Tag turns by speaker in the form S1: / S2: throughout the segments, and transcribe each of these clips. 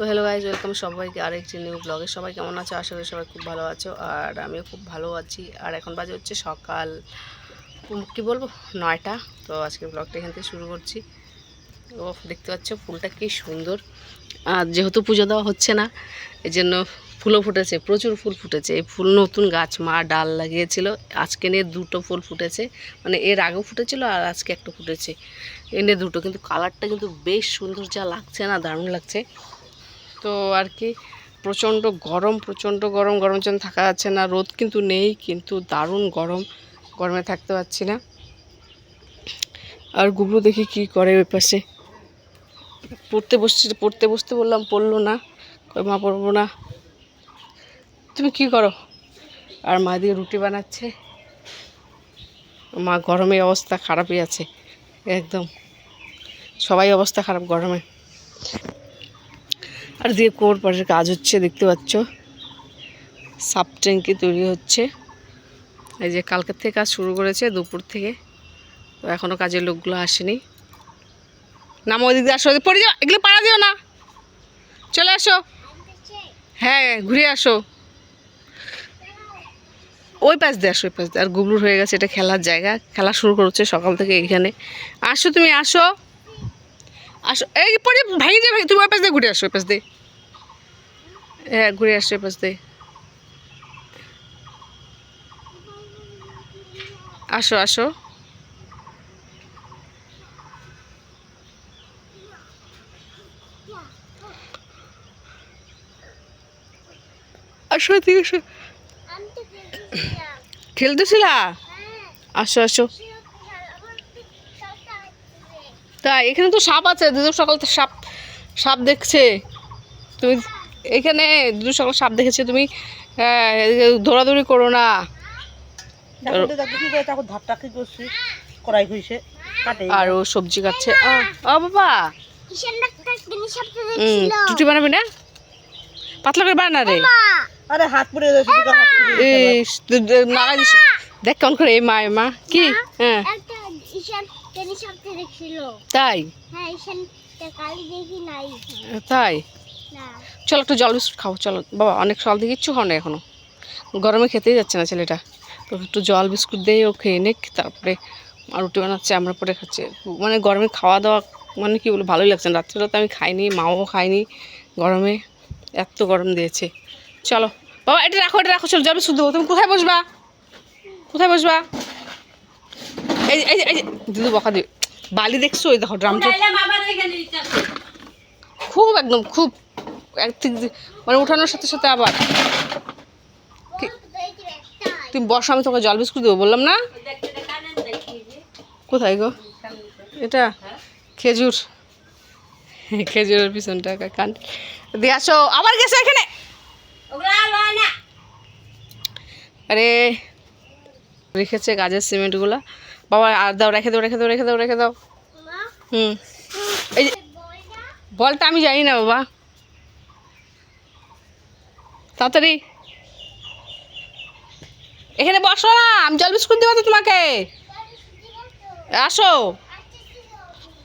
S1: তো hello guys welcome সবাইকে আরেকটি নিউ ব্লগে সবাই কেমন আছো? আশা করি সবাই খুব ভালো আছো আর আমিও খুব ভালো আছি। আর এখন বাজে হচ্ছে সকাল কি বলব? নয়টা। তো আজকে ব্লগটা এখান থেকে শুরু করছি। ও, দেখতে পাচ্ছ ফুলটা কি সুন্দর। আর যেহেতু পুজো দেওয়া হচ্ছে না এই জন্য ফুলও ফুটেছে, প্রচুর ফুল ফুটেছে। এই ফুল নতুন গাছ, মা ডাল লাগিয়েছিল। আজকে নিয়ে দুটো ফুল ফুটেছে। মানে এর আগেও ফুটেছিল আর আজকে একটা ফুটেছে। এনে দুটো, কিন্তু কালারটা কিন্তু বেশ সুন্দর, যা লাগছে না, দারুণ লাগছে। তো আর কি প্রচণ্ড গরম প্রচণ্ড গরম গরম যেন থাকা যাচ্ছে না। রোদ কিন্তু নেই, কিন্তু দারুণ গরম। গরমে থাকতে পারছি না। আর গুবলু দেখি কি করে ওই পাশে। পড়তে বসছি, পড়তে বসতে বললাম, পড়ল না। মা, পড়ব না। তুমি কি করো? আর মা দিয়ে রুটি বানাচ্ছে। মা, গরমে অবস্থা খারাপই আছে, একদম। সবাই অবস্থা খারাপ গরমে। আর দিয়ে কোর পাশের কাজ হচ্ছে, দেখতে পাচ্ছ। সাব ট্যাঙ্কি তৈরি হচ্ছে। এই যে কালকের থেকে কাজ শুরু করেছে, দুপুর থেকে। তো এখনও কাজের লোকগুলো আসেনি। নাম ওই দিক দিয়ে, আসো পড়ে যাও, এগুলো পাড়া দিও না। চলে আসো। হ্যাঁ ঘুরে আসো। ওই পাশ দিয়ে আসো, ওই পাশ দিয়ে। আর গুবলুর হয়ে গেছে, এটা খেলার জায়গা। খেলা শুরু করছে সকাল থেকে এখানে। আসো তুমি, আসো। আসো। এই পরে ভেঙে যাবে। তুমি ওই পাশ দিয়ে ঘুরে আসো ওই পাশ দিয়ে। হ্যাঁ ঘুরে আসো ওই পাশ দিয়ে। আসো আসো। আসো ঠিক আসো। খেলতেছিলা? আসো আসো। তাই এখানে তো সাপ আছে দুদু সকাল তো সাপ সাপ দেখছে। তুমি এখানে দুদু সকাল সাপ দেখেছে তুমি হ্যাঁ, দৌড়াদৌড়ি করো না। আর ও সবজি কাটছে। আ বাবা। হুম বানাবি না? পাতলা করে বানা রে।
S2: আরে হাত পুড়ে
S1: দিস দেখ কেমন করে এই মা এ মা কি হ্যাঁ
S3: ঈশান দেখছিল
S1: তাই?
S3: হ্যাঁ কালি দেখি নাই।
S1: তাই? চলো একটু জল বিস্কুট খাও চলো। বাবা অনেক সকাল থেকে কিচ্ছু খাও না এখনও। গরমে খেতেই যাচ্ছে না ছেলেটা। তো একটু জল বিস্কুট দিয়ে ও খেয়ে নিক তারপরে আর রুটি বানাচ্ছে আমরা পরে খাচ্ছে। মানে গরমে খাওয়া দাওয়া মানে কি বলব ভালোই লাগছে না। রাত্রিবেলা তো আমি খাইনি মাও খাইনি গরমে। এত গরম দিয়েছে। চলো। বাবা এটা রাখো এটা রাখো চলো জল বিস্কুট দেবো। তুমি কোথায় বসবা? কোথায় বসবা? এই এই যে- এই দিদু বকা দিবে বালি দেখছ? ওই দেখো ড্রামটা খুব একদম খুব একদিক মানে উঠানোর সাথে সাথে আবার তুমি বসো আমি তোকে জল বিস্কুট দেবো বললাম না? কোথায় গো? এটা? খেজুর। খেজুরের পিছনটা কান দিয়ে আসো আবার গেছে এখানে। আরে রেখেছে গাছের সিমেন্টগুলো। বাবা আর দাও রেখে দাও রেখে দাও রেখে দাও রেখে দাও। হুম। এই বলটা আমি জানি না বাবা। তাড়াতাড়ি। এখানে বসো না আমি জল বিস্কুট দেবো তো তোমাকে। আসো।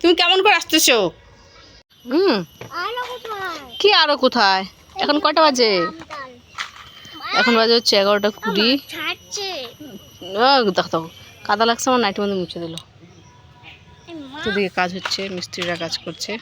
S1: তুমি কেমন করে আসতেছো? হুম। কি আরও কোথায়? এখন কটা বাজে? এখন বাজে হচ্ছে এগারোটা কুড়ি। দেখো কাদা লাগছে আমার নাইটের মধ্যে মুছে দিল। দিকে কাজ হচ্ছে মিস্ত্রিরা কাজ করছে।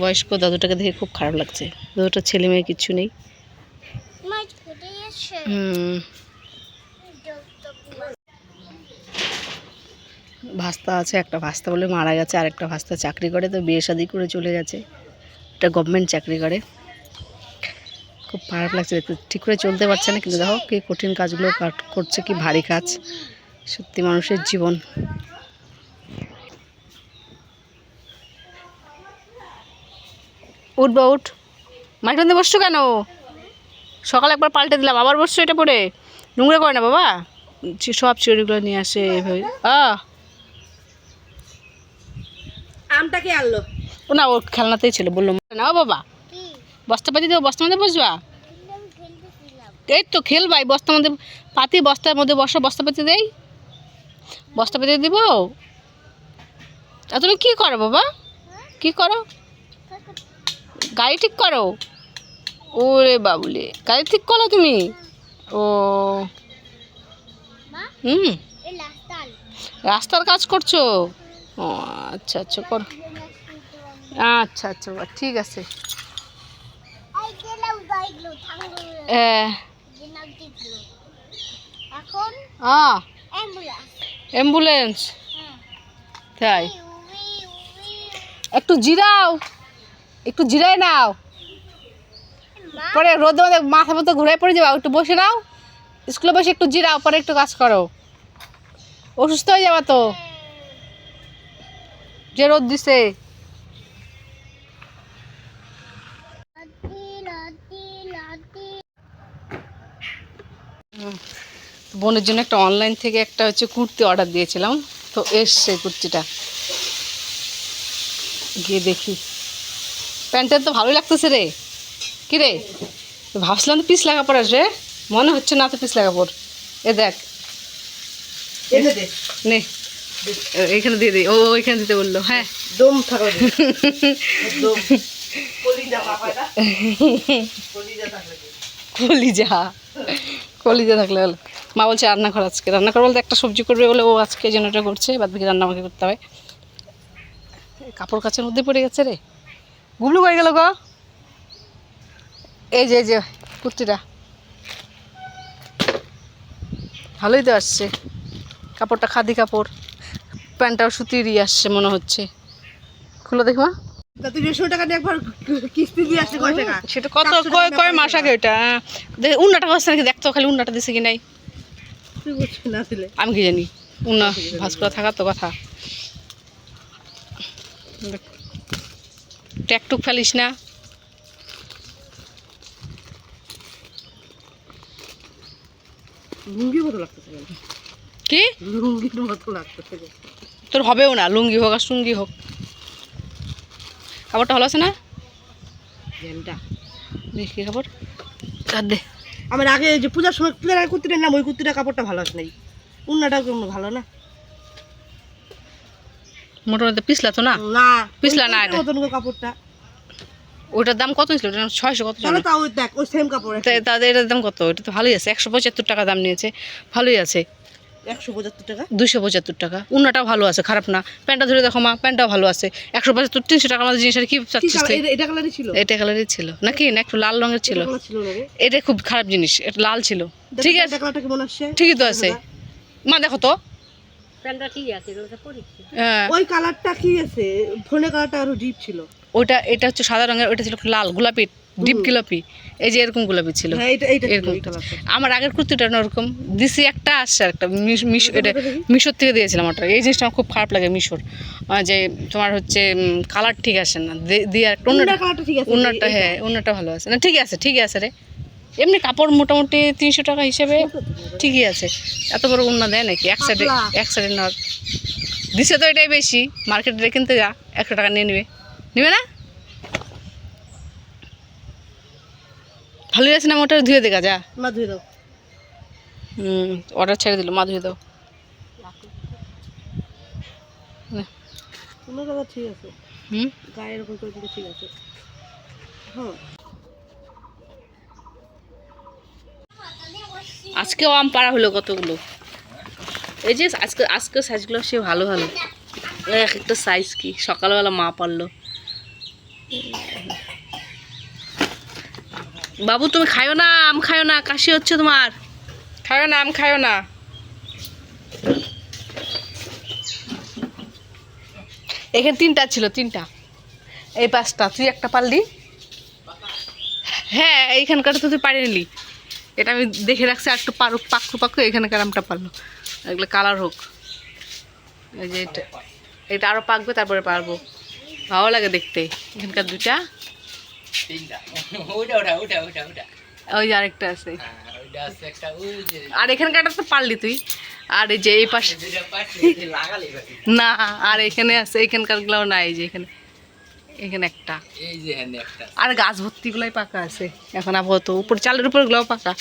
S1: বয়স্ক দাদুটাকে দেখে খুব খারাপ লাগছে। দাদুটার ছেলে মেয়ে কিচ্ছু নেই। ভাস্তা আছে একটা ভাস্তা বলে মারা গেছে আর একটা ভাস্তা চাকরি করে তো বিয়ে শাদি করে চলে গেছে। একটা গভর্নমেন্ট চাকরি করে। খুব খারাপ লাগছে দেখতে ঠিক করে চলতে পারছে না কিন্তু দেখো কি কঠিন কাজগুলো করছে কি ভারী কাজ। সত্যি মানুষের জীবন। উঠবা উঠ। মাইকটাতে বসছো কেন? সকালে একবার পাল্টে দিলাম আবার বসছো এটা পরে? নোংরা করে না বাবা? সব চিড়িগুলো নিয়ে আসে এইভাবে আ
S2: আমটা কে আনলো?
S1: ও না ওর খেলনাতেই ছিল বলল না ও বাবা। বস্তা পাতি দেবো বস্তার মধ্যে বসবা? এই তো খেলবাই বস্তার মধ্যে পাতি বস্তার মধ্যে বসো বস্তা পাতি দেই। বস্তা পাতি দিব? আর তুমি কি করো বাবা? কি করো? গাড়ি ঠিক করো? ওরে বাবুলে গাড়ি ঠিক করো তুমি? ও। হুম। রাস্তার। কাজ করছ? ও আচ্ছা আচ্ছা করো। আচ্ছা আচ্ছা বাবা, ঠিক আছে।
S3: হ্যাঁ এখন অ্যাম্বুলেন্স
S1: তাই। একটু জিরাও। একটু জিরাই নাও। পরে রোদে মধ্যে মাথা মতো ঘুরে পড়ে যাও একটু বসে নাও। স্কুলে বসে একটু জিরাও পরে একটু কাজ করো। অসুস্থ হয়ে যাবা তো। যে রোদ দিছে।
S3: লাতি
S1: বোনের জন্য একটা অনলাইন থেকে একটা হচ্ছে কুর্তি অর্ডার দিয়েছিলাম। তো এসছে কুর্তিটা। গিয়ে দেখি। প্যান্টটা তো ভালোই লাগতেছে রে। কি রে? ভাবছিলাম তো পিস লাগা পড়ে আসবে। মনে হচ্ছে না তো পিস লাগা পড় এ দেখ নে। এ- এইখানে দিয়ে দিই ও ওইখানে দিতে বলল। হ্যাঁ।
S2: দম থাকো দম। কলিজা কলিজা থাকলে
S1: কলিজা। কলিজা থাকলে হলো। মা বলছে রান্না কর আজকে। রান্না কর বলতে একটা সবজি করবে বলে ও আজকে জন্য এটা করছে বাদ বাকি রান্না আমাকে করতে হবে। কাপড় কাচের মধ্যে পড়ে গেছে রে। গুবলু হয়ে গেল গো? এই যে এই যে কুর্তিটা। ভালোই তো আসছে। কাপড়টা খাদি কাপড়। প্যান্টটাও সুতিরই আসছে মনে হচ্ছে। খুলে দেখো মা। সেটা কত কয় কয় মাস আগে ওইটা? উন্নাটা হচ্ছে নাকি দেখতো খালি উন্নাটা দিছে কি নাই? আমি কি জানি? উন্না ভাস করে থাকার তো কথা। ট্যাকটুক ফেলিস না।
S2: লুঙ্গির মতো লাগতেছে
S1: কি?
S2: লুঙ্গির মতো লাগতেছে
S1: তোর হবেও না লুঙ্গি হোক আর সুঙ্গি হোক। কাপড়টা ভালো আছে না। দেখি কার দে।
S2: আমার আগে যে পূজার সময় পূজার আগে কুর্তিটা নিলাম ওই কুর্তিটা কাপড়টা ভালো আসে নাই। উন্নাটা কোনো ভালো না?
S1: মোটামুটি পিছলা তো না?
S2: না
S1: পিছলা না এটা।
S2: কাপড়টা।
S1: ওটার দাম কত ছিল ছয়শো কত ছিল
S2: তাও দেখ ওই সেম কাপড়
S1: তাদের এটার দাম কত? এটা তো ভালোই আছে একশো পঁচাত্তর টাকা দাম নিয়েছে ভালোই আছে।
S2: একশো পঁচাত্তর টাকা?
S1: দুশো পঁচাত্তর টাকা। ভালো আছে খারাপ না। প্যান্টটা ধরে দেখো মা প্যান্টটাও ভালো আছে। একশো পঁচাত্তর তিনশো টাকা মধ্যে জিনিসটা কি চাচ্ছিস
S2: এটা- এটা কালারই ছিল?
S1: এটা ছিল। নাকি? না একটু লাল রঙের ছিল।
S2: এটা ছিল
S1: খুব খারাপ জিনিস এটা লাল ছিল। ঠিক আছে? ঠিকই তো আছে। মা দেখো তো। হ্যাঁ।
S2: ওই কালারটা কি আছে? ফোনে কালারটা আরও ডিপ ছিল।
S1: ওইটা এটা হচ্ছে সাদা রঙের ওইটা ছিল লাল গোলাপি ডিপ গোলাপি। এই যে এরকম গোলাপি ছিল।
S2: হ্যাঁ
S1: এরকম। আমার আগের কুর্তিটা ওরকম দিছি একটা আসছে আর একটা মিশ- মিশ এটা মিশোর থেকে দিয়েছিলাম ওটা। এই জিনিসটা আমার খুব খারাপ লাগে মিশোর। যে তোমার হচ্ছে কালার ঠিক আসে না। দিয়ে একটা অন্যটা
S2: ঠিক
S1: হ্যাঁ উন্নাটা ভালো আছে। না ঠিক আছে ঠিকই আছে রে। এমনি কাপড় মোটামুটি তিনশো টাকা হিসেবে ঠিকই আছে। এত বড় উন্না দেয় নাকি? এক সাইডে এক সাইডে নেওয়ার। দিছে তো এটাই বেশি। মার্কেটে কিনতে যা একশো টাকা নিয়ে নেবে। না? ভালোই আছে না ওটা ধুয়ে দেখা যা।
S2: মা ধুয়ে দাও।
S1: হুম অর্ডার ছেড়ে দিল মা ধুয়ে দাও।
S2: তোমার কথা ঠিক আছে।
S1: হুম?
S2: গায়ে এরকম করে দিলে ঠিক আছে। হ্যাঁ
S1: আজকেও আম পাড়া হলো কতগুলো? এই যে আজকে আজকে সাইজগুলো সে ভালো ভালো। এক একটা সাইজ কি? সকালবেলা মা পারল। বাবু তুমি খায়ো না আম খায়ো না কাশি হচ্ছে তোমার। খায়ো না আম খায়ো না। এখানে তিনটা ছিল তিনটা। এই পাঁচটা তুই একটা পারলি? হ্যাঁ এইখানকার তো তুই পারি নিলি। এটা আমি দেখে রাখছি আর একটু পারুক পাক্কু পাক্কু এখানকার আমটা পারল। এগুলো কালার হোক। এই যে এটা এটা আরও পাকবে তারপরে পারব। ভালো লাগে দেখতে এখানকার দুটা ওই যে আরেকটা আছে। আর এখানকারটা তো পারলি তুই। আর এই যে এই পাশে না আর এখানে আছে এখানকারগুলো না এই যে এখানে এখানে একটা। আর গাছ ভর্তি গুলাই পাকা আছে এখন আপাতত। উপর চালের উপরগুলো পাকা।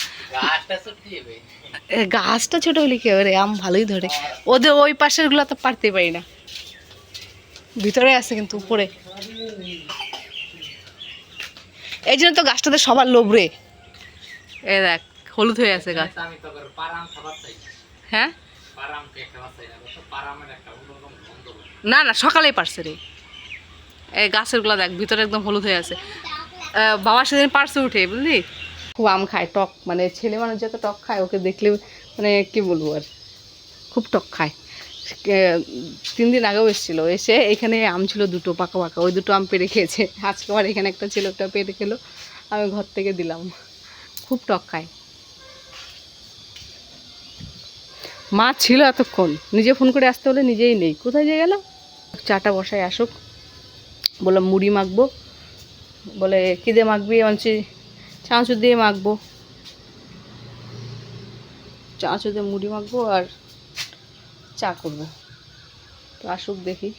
S1: গাছটা ছোট হলে কি হবে আম ভালোই ধরে। ওদের ওই পাশেরগুলো তো পারতে পারি না। ভিতরে আছে কিন্তু উপরে। এই জন্য তো গাছটাতে সবার লোভ রে। এ দেখ, হলুদ হয়ে আছে গাছ। হ্যাঁ?
S4: না
S1: না, সকালেই পারছে রে। এই গাছেরগুলো দেখ, ভিতরে একদম হলুদ হয়ে আছে। বাবা সেদিন পারছে উঠে, বুঝলি? খুব আম খায়, টক মানে ছেলে মানুষ যত টক খায়, ওকে দেখলে মানে কি বলব আর। খুব টক খায়। তিন দিন আগেও এসেছিল। এসে এখানে আম ছিল দুটো, পাকা পাকা। ওই দুটো আম পেরে খেয়েছে। আজকে আবার এখানে একটা ছিল একটা পেরে খেলো। আমি ঘর থেকে দিলাম। খুব টক খায় মা ছিল এতক্ষণ। নিজে ফোন করে আসতে হলে নিজেই নেই। কোথায় যে গেল? চাটা বসায় আসুক। বললাম, মুড়ি মাখবো। বলে, কী দিয়ে মাখবি? বলছি চাঁচুর দিয়ে মাখবো। চাঁচুর দিয়ে মুড়ি মাখবো আর চা করব। তো আসুক দেখি।